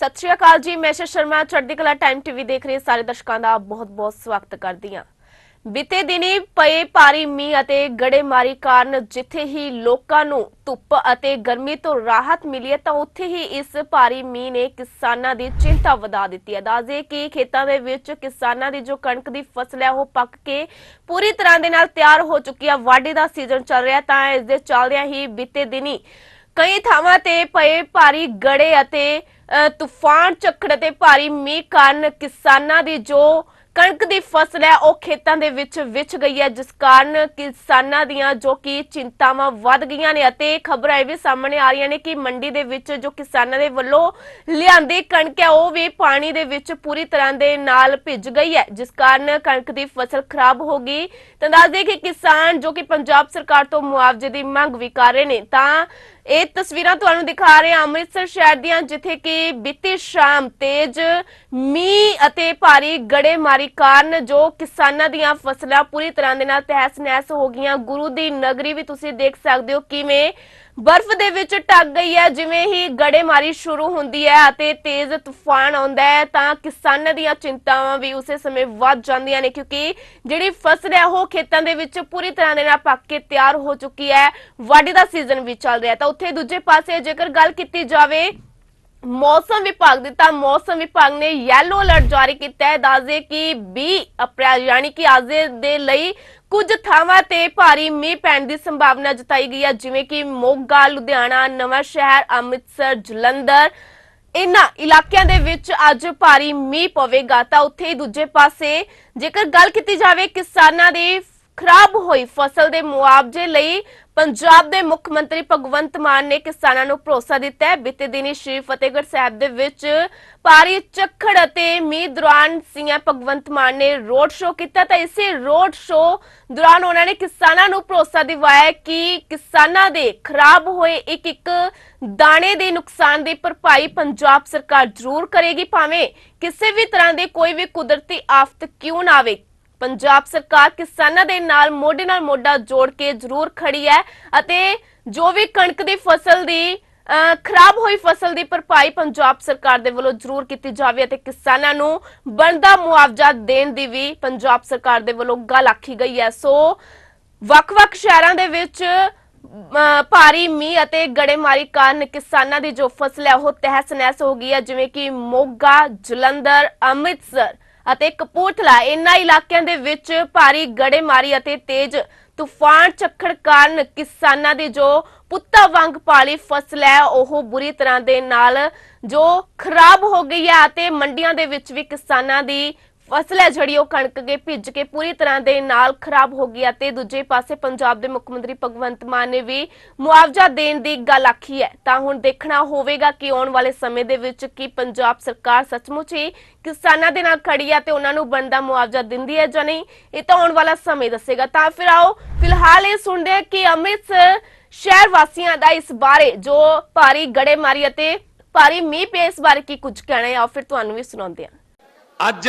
ਸਤਿ ਸ਼੍ਰੀ ਅਕਾਲ ਜੀ, ਮੈਂ ਸ਼ਰਮਾ ਚੜ੍ਹਦੀ ਕਲਾ ਟਾਈਮ ਟੀਵੀ ਦੇਖ ਰਹੇ ਸਾਰੇ ਦਰਸ਼ਕਾਂ ਦਾ ਬਹੁਤ-ਬਹੁਤ ਸਵਾਗਤ ਕਰਦੀ ਹਾਂ। ਬੀਤੇ ਦਿਨੀ ਪਏ ਭਾਰੀ ਮੀਂਹ ਅਤੇ ਗੜੇਮਾਰੀ ਕਾਰਨ ਜਿੱਥੇ ਹੀ ਲੋਕਾਂ ਨੂੰ ਧੁੱਪ ਅਤੇ ਗਰਮੀ ਤੋਂ ਰਾਹਤ ਮਿਲੀ ਹੈ, ਤਾਂ ਉੱਥੇ ਹੀ ਇਸ ਭਾਰੀ ਮੀਂਹ ਨੇ ਕਿਸਾਨਾਂ ਦੀ ਚਿੰਤਾ ਵਧਾ ਦਿੱਤੀ ਹੈ। ਦੱਸਦੇ ਕਿ ਖੇਤਾਂ ਦੇ ਵਿੱਚ ਕਿਸਾਨਾਂ ਦੀ ਜੋ ਕਣਕ ਦੀ ਫਸਲ ਹੈ, ਉਹ ਪੱਕ ਕੇ ਪੂਰੀ ਤਰ੍ਹਾਂ ਦੇ ਨਾਲ ਤਿਆਰ ਹੋ ਚੁੱਕੀ ਹੈ। ਵਾਢੀ ਦਾ ਸੀਜ਼ਨ ਚੱਲ ਰਿਹਾ ਤਾਂ ਇਸ ਦੇ ਚੱਲਦਿਆਂ ਹੀ ਬੀਤੇ ਦਿਨੀ ਕਈ ਥਾਵਾਂ ਤੇ ਪਏ ਭਾਰੀ ਗੜੇ ਅਤੇ ਤੂਫਾਨ ਝੱਖੜ ਅਤੇ ਭਾਰੀ ਮੀਂਹ ਕਾਰਨ ਕਿਸਾਨਾਂ ਦੀ ਜੋ ਕਣਕ ਦੀ ਫਸਲ ਹੈ, ਉਹ ਖੇਤਾਂ ਦੇ ਵਿੱਚ ਵਿਛ ਗਈ ਹੈ, ਜਿਸ ਕਾਰਨ ਕਿਸਾਨਾਂ ਦੀਆਂ ਜੋ ਕਿ ਚਿੰਤਾਵਾਂ ਵੱਧ ਗਈਆਂ ਨੇ ਅਤੇ ਖਬਰਾਂ ਇਹ ਵੀ ਸਾਹਮਣੇ ਆ ਰਹੀਆਂ ਨੇ ਕਿ ਮੰਡੀ ਦੇ ਵਿੱਚ ਜੋ ਕਿਸਾਨਾਂ ਦੇ ਵੱਲੋਂ ਲਿਆਂਦੀ ਕਣਕ ਹੈ, ਉਹ ਵੀ ਪਾਣੀ ਦੇ ਵਿੱਚ ਪੂਰੀ ਤਰ੍ਹਾਂ ਦੇ ਨਾਲ ਭਿੱਜ ਗਈ ਹੈ, ਜਿਸ ਕਾਰਨ ਕਣਕ ਦੀ ਫਸਲ ਖਰਾਬ ਹੋ ਗਈ। ਤਾਂ ਦੱਸ ਦਈਏ ਕਿ ਕਿਸਾਨ ਜੋ ਕਿ ਪੰਜਾਬ ਸਰਕਾਰ ਤੋਂ ਮੁਆਵਜ਼ੇ ਦੀ ਮੰਗ ਵੀ ਕਰ ਰਹੇ ਨੇ, ਤਾਂ ਇਹ ਤਸਵੀਰਾਂ ਤੁਹਾਨੂੰ ਦਿਖਾ ਰਹੇ ਹਾਂ ਅੰਮ੍ਰਿਤਸਰ ਸ਼ਹਿਰ ਦੀਆਂ, ਜਿੱਥੇ ਕਿ ਬੀਤੀ ਸ਼ਾਮ ਤੇਜ਼ ਮੀਂਹ ਅਤੇ ਭਾਰੀ ਗੜੇਮਾਰੀ ਕਾਰਨ ਜੋ ਕਿਸਾਨਾਂ ਦੀਆਂ ਫਸਲਾਂ ਪੂਰੀ ਤਰ੍ਹਾਂ ਦੇ ਨਾਲ ਤਹਿਸ-ਨਹਿਸ ਹੋ ਗਈਆਂ। ਗੁਰੂ ਦੀ ਨਗਰੀ ਵੀ ਤੁਸੀਂ ਦੇਖ ਸਕਦੇ ਹੋ ਕਿਵੇਂ ਬਰਫ਼ ਦੇ ਵਿੱਚ ਟੱਕ ਗਈ ਹੈ, ਜਿਵੇਂ ਹੀ ਗੜੇਮਾਰੀ ਸ਼ੁਰੂ ਹੁੰਦੀ ਹੈ ਅਤੇ ਤੇਜ਼ ਤੂਫਾਨ ਆਉਂਦਾ ਹੈ, ਤਾਂ ਕਿਸਾਨਾਂ ਦੀਆਂ ਚਿੰਤਾਵਾਂ ਵੀ ਉਸੇ ਸਮੇਂ ਵੱਧ ਜਾਂਦੀਆਂ ਨੇ, ਕਿਉਂਕਿ ਜਿਹੜੀ ਫਸਲ ਹੈ, ਉਹ ਖੇਤਾਂ ਦੇ ਵਿੱਚ ਪੂਰੀ ਤਰ੍ਹਾਂ ਦੇ ਨਾਲ ਪੱਕ ਕੇ ਤਿਆਰ ਹੋ ਚੁੱਕੀ ਹੈ, ਵਾਢੀ ਦਾ ਸੀਜ਼ਨ ਵੀ ਚੱਲ ਰਿਹਾ ਤਾਂ ਉੱਥੇ ਦੂਜੇ ਪਾਸੇ ਜੇਕਰ ਗੱਲ ਕੀਤੀ ਜਾਵੇ ਮੌਸਮ ਵਿਭਾਗ ਦੇ ਤਾਂ ਮੌਸਮ ਵਿਭਾਗ ਨੇ ਯੈਲੋ ਅਲਰਟ ਜਾਰੀ ਕੀਤਾ ਹੈ। ਦੱਸਦੇ ਕਿ 20 ਅਪ੍ਰੈਲ ਯਾਨੀ ਕਿ ਅੱਜ ਦੇ ਲਈ ਕੁਝ ਥਾਵਾਂ ਤੇ ਭਾਰੀ ਮੀਂਹ ਪੈਣ ਦੀ ਸੰਭਾਵਨਾ ਜਤਾਈ ਗਈ ਹੈ। ਜਿਵੇਂ ਕਿ ਮੋਗਾ, ਲੁਧਿਆਣਾ, ਨਵਾਂ ਸ਼ਹਿਰ, ਅੰਮ੍ਰਿਤਸਰ, ਜਲੰਧਰ। ਇਨ੍ਹਾਂ ਇਲਾਕਿਆਂ ਦੇ ਵਿੱਚ ਅੱਜ ਭਾਰੀ ਮੀਂਹ ਪਵੇਗਾ ਤਾਂ ਉੱਥੇ ਹੀ ਦੂਜੇ ਪਾਸੇ ਜੇਕਰ ਗੱਲ ਕੀਤੀ ਜਾਵੇ ਕਿਸਾਨਾਂ ਦੇ ਖਰਾਬ ਹੋਈ ਫਸਲ ਦੇ ਮੁਆਵਜ਼ੇ ਲਈ ਪੰਜਾਬ ਦੇ ਮੁੱਖ ਮੰਤਰੀ ਭਗਵੰਤ ਮਾਨ ਨੇ ਕਿਸਾਨਾਂ ਨੂੰ ਭਰੋਸਾ ਦਿੱਤਾ ਹੈ। ਬੀਤੇ ਦਿਨੀ ਸ਼੍ਰੀ ਫਤਿਹਗੜ੍ਹ ਸਾਹਿਬ ਦੇ ਵਿੱਚ ਭਾਰੀ ਝੱਖੜ ਅਤੇ ਮੀਂਹ ਦੌਰਾਨ ਸੀਐਮ ਭਗਵੰਤ ਮਾਨ ਨੇ ਰੋਡ ਸ਼ੋਅ ਕੀਤਾ ਤਾਂ ਇਸੇ ਰੋਡ ਸ਼ੋਅ ਦੌਰਾਨ ਉਹਨਾਂ ਨੇ ਕਿਸਾਨਾਂ ਨੂੰ ਭਰੋਸਾ ਦਿਵਾਇਆ ਕਿ ਕਿਸਾਨਾਂ ਦੇ ਖਰਾਬ ਹੋਏ ਇੱਕ ਇੱਕ ਦਾਣੇ ਦੇ ਨੁਕਸਾਨ ਦੀ ਭਰਪਾਈ ਪੰਜਾਬ ਸਰਕਾਰ ਜ਼ਰੂਰ ਕਰੇਗੀ। ਭਾਵੇਂ ਕਿਸੇ ਵੀ ਤਰ੍ਹਾਂ ਦੀ ਕੋਈ ਵੀ ਕੁਦਰਤੀ ਆਫਤ ਕਿਉਂ ਨਾ ਆਵੇ ਪੰਜਾਬ ਸਰਕਾਰ ਕਿਸਾਨਾਂ ਦੇ ਨਾਲ ਮੋਢੇ ਨਾਲ ਮੋਢਾ ਜੋੜ ਕੇ ਜ਼ਰੂਰ ਖੜੀ ਹੈ ਅਤੇ ਜੋ ਵੀ ਕਣਕ ਦੀ ਫਸਲ ਦੀ ਖਰਾਬ ਹੋਈ ਫਸਲ ਦੀ ਭਰਪਾਈ ਪੰਜਾਬ ਸਰਕਾਰ ਦੇ ਵੱਲੋਂ ਜ਼ਰੂਰ ਕੀਤੀ ਜਾਵੇ ਅਤੇ ਕਿਸਾਨਾਂ ਨੂੰ ਬਣਦਾ ਮੁਆਵਜ਼ਾ ਦੇਣ ਦੀ ਵੀ ਪੰਜਾਬ ਸਰਕਾਰ ਦੇ ਵੱਲੋਂ ਗੱਲ ਆਖੀ ਗਈ ਹੈ। ਸੋ ਵੱਖ-ਵੱਖ ਸ਼ਹਿਰਾਂ ਦੇ ਵਿੱਚ ਭਾਰੀ ਮੀਂਹ ਅਤੇ ਗੜੇਮਾਰੀ ਕਾਰਨ ਕਿਸਾਨਾਂ ਦੀ ਜੋ ਫਸਲ ਹੈ ਉਹ ਤਹਿਸ-ਨਹਿਸ ਹੋ ਗਈ ਹੈ, ਜਿਵੇਂ ਕਿ ਮੋਗਾ, ਜਲੰਧਰ, ਅੰਮ੍ਰਿਤਸਰ ਅਤੇ ਕਪੂਰਥਲਾ ਇਨ੍ਹਾਂ ਇਲਾਕਿਆਂ ਦੇ ਵਿੱਚ ਭਾਰੀ ਗੜੇਮਾਰੀ ਅਤੇ ਤੇਜ਼ ਤੂਫਾਨ ਝੱਖੜ ਕਾਰਨ ਕਿਸਾਨਾਂ ਦੀ ਜੋ ਪੁੱਤਾ ਵਾਂਗ ਪਾਲੀ ਫਸਲ ਹੈ, ਉਹ ਬੁਰੀ ਤਰ੍ਹਾਂ ਦੇ ਨਾਲ ਜੋ ਖਰਾਬ ਹੋ ਗਈ ਹੈ ਅਤੇ ਮੰਡੀਆਂ ਦੇ ਵਿੱਚ ਵੀ ਕਿਸਾਨਾਂ ਦੀ ਫਸਲ ਹੈ ਜਿਹੜੀ ਉਹ ਕਣਕ ਕੇ ਭਿੱਜ ਕੇ ਪੂਰੀ ਤਰ੍ਹਾਂ ਦੇ ਨਾਲ ਖਰਾਬ ਹੋ ਗਈ ਅਤੇ ਦੂਜੇ ਪਾਸੇ ਪੰਜਾਬ ਦੇ ਮੁੱਖ ਮੰਤਰੀ ਭਗਵੰਤ ਮਾਨ ਨੇ ਵੀ ਮੁਆਵਜ਼ਾ ਦੇਣ ਦੀ ਗੱਲ ਆਖੀ ਹੈ। ਤਾਂ ਹੁਣ ਦੇਖਣਾ ਹੋਵੇਗਾ ਕਿ ਆਉਣ ਵਾਲੇ ਸਮੇਂ ਦੇ ਵਿੱਚ ਕੀ ਪੰਜਾਬ ਸਰਕਾਰ ਸੱਚਮੁੱਚ ਹੀ ਕਿਸਾਨਾਂ ਦੇ ਨਾਲ ਖੜੀ ਹੈ ਤੇ ਉਹਨਾਂ ਨੂੰ ਬਣਦਾ ਮੁਆਵਜ਼ਾ ਦਿੰਦੀ ਹੈ ਜਾਂ ਨਹੀਂ, ਇਹ ਤਾਂ ਆਉਣ ਵਾਲਾ ਸਮੇਂ ਦੱਸੇਗਾ। ਤਾਂ ਫਿਰ ਆਓ, ਫਿਲਹਾਲ ਇਹ ਸੁਣਦੇ ਹਾਂ ਕਿ ਅੰਮ੍ਰਿਤਸਰ ਸ਼ਹਿਰ ਵਾਸੀਆਂ ਦਾ ਇਸ ਬਾਰੇ ਜੋ ਭਾਰੀ ਗੜੇਮਾਰੀ ਅਤੇ ਭਾਰੀ ਮੀਂਹ ਪਏ ਇਸ ਬਾਰੇ ਕੀ ਕੁਝ ਕਹਿਣਾ ਹੈ। ਆਓ ਫਿਰ ਤੁਹਾਨੂੰ ਵੀ ਸੁਣਾਉਂਦੇ ਹਾਂ। ਅੱਜ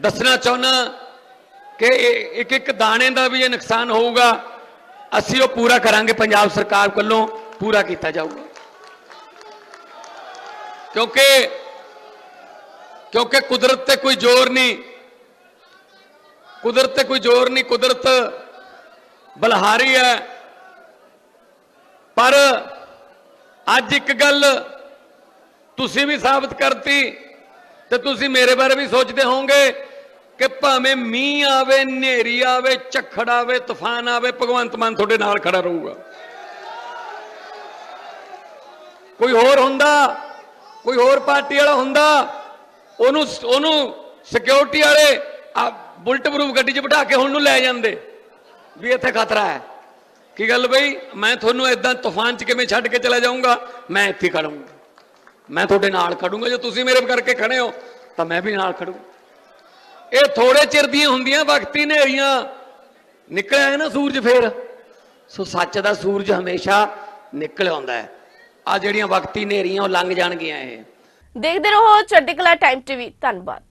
ਦੱਸਣਾ ਚਾਹੁੰਦਾ ਕਿ ਇੱਕ ਇੱਕ ਦਾਣੇ ਦਾ ਵੀ ਇਹ ਨੁਕਸਾਨ ਹੋਊਗਾ। ਅਸੀਂ ਉਹ ਪੂਰਾ ਕਰਾਂਗੇ, ਪੰਜਾਬ ਸਰਕਾਰ ਵੱਲੋਂ ਪੂਰਾ ਕੀਤਾ ਜਾਊਗਾ। ਕਿਉਂਕਿ ਕਿਉਂਕਿ ਕੁਦਰਤ ਤੇ ਕੋਈ ਜ਼ੋਰ ਨਹੀਂ। ਕੁਦਰਤ ਤੇ ਕੋਈ ਜ਼ੋਰ ਨਹੀਂ, ਕੁਦਰਤ ਬਲਹਾਰੀ ਹੈ। ਪਰ ਅੱਜ ਇੱਕ ਗੱਲ ਤੁਸੀਂ ਵੀ ਸਾਬਤ ਕਰਤੀ ਤੇ ਤੁਸੀਂ ਮੇਰੇ ਬਾਰੇ ਵੀ ਸੋਚਦੇ ਹੋਵੋਗੇ ਕਿ ਭਾਵੇਂ ਮੀਂਹ ਆਵੇ, ਹਨੇਰੀ ਆਵੇ, ਝੱਖੜ ਆਵੇ, ਤੂਫਾਨ ਆਵੇ, ਭਗਵੰਤ ਮਾਨ ਤੁਹਾਡੇ ਨਾਲ ਖੜਾ ਰਹੂਗਾ। ਕੋਈ ਹੋਰ ਹੁੰਦਾ? ਕੋਈ ਹੋਰ ਪਾਰਟੀ ਵਾਲਾ ਹੁੰਦਾ? ਉਹਨੂੰ ਉਹਨੂੰ ਸਿਕਿਉਰਿਟੀ ਵਾਲੇ ਆ ਬੁਲਟ ਪ੍ਰੂਫ ਗੱਡੀ 'ਚ ਬਿਠਾ ਕੇ ਹੁਣ ਨੂੰ ਲੈ ਜਾਂਦੇ। ਵੀ ਇੱਥੇ ਖਤਰਾ ਹੈ। ਕੀ ਗੱਲ ਬਈ? ਮੈਂ ਤੁਹਾਨੂੰ ਇਦਾਂ ਤੂਫਾਨ 'ਚ ਕਿਵੇਂ ਛੱਡ ਕੇ ਚਲਾ ਜਾਊਂਗਾ? ਮੈਂ ਇੱਥੇ ਖੜਾਂਗਾ। ਮੈਂ ਤੁਹਾਡੇ ਨਾਲ ਖੜੂੰਗਾ। ਜੇ ਤੁਸੀਂ ਮੇਰੇ ਕਰਕੇ ਖੜੇ ਹੋ, ਤਾਂ ਮੈਂ ਵੀ ਨਾਲ ਖੜੂ ਇਹ ਥੋੜੇ ਚਿਰ ਦੀਆਂ ਹੁੰਦੀਆਂ, ਵਕਤੀ ਹਨੇਰੀਆਂ ਨਿਕਲਿਆ ਹੈ ਨਾ ਸੂਰਜ ਫੇਰ? ਸੋ ਸੱਚ ਦਾ ਸੂਰਜ ਹਮੇਸ਼ਾ ਨਿਕਲ ਆਉਂਦਾ ਹੈ। ਆ ਜਿਹੜੀਆਂ ਵਕਤੀ ਹਨੇਰੀਆਂ ਉਹ ਲੰਘ ਜਾਣਗੀਆਂ ਇਹ। ਦੇਖਦੇ ਰਹੋ, ਚੜ੍ਹਦੀ ਕਲਾ ਟਾਈਮ ਟੀਵੀ। ਧੰਨਵਾਦ।